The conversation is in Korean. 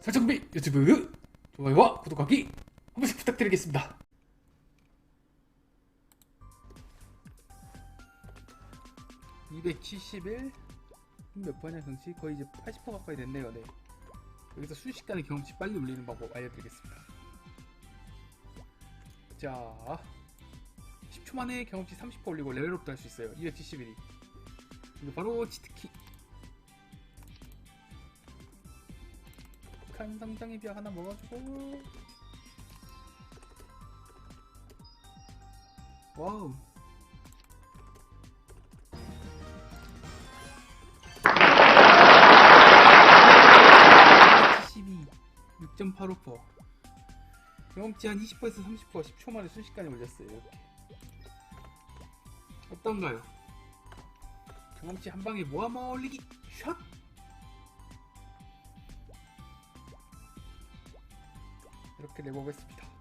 설정 및 유튜브 좋아요와 구독하기 한 번씩 부탁드리겠습니다. (271) 몇 번이야 경치? 거의 이제 80% 가까이 됐네요 네. 여기서 순식간에 경험치 빨리 올리는 방법 알려드리겠습니다. 자 10초 만에 경험치 30% 올리고 레벨업도 할 수 있어요. 271이. 이거 바로 치트키 당장의 비약 하나 먹어주고 와우 (72) 6.85% 경험치 한 20%에서 30% 10초 만에 순식간에 올렸어요 이렇게 어떤가요? 경험치 한 방에 모아 모아 올리기 샷! 이렇게 내보겠습니다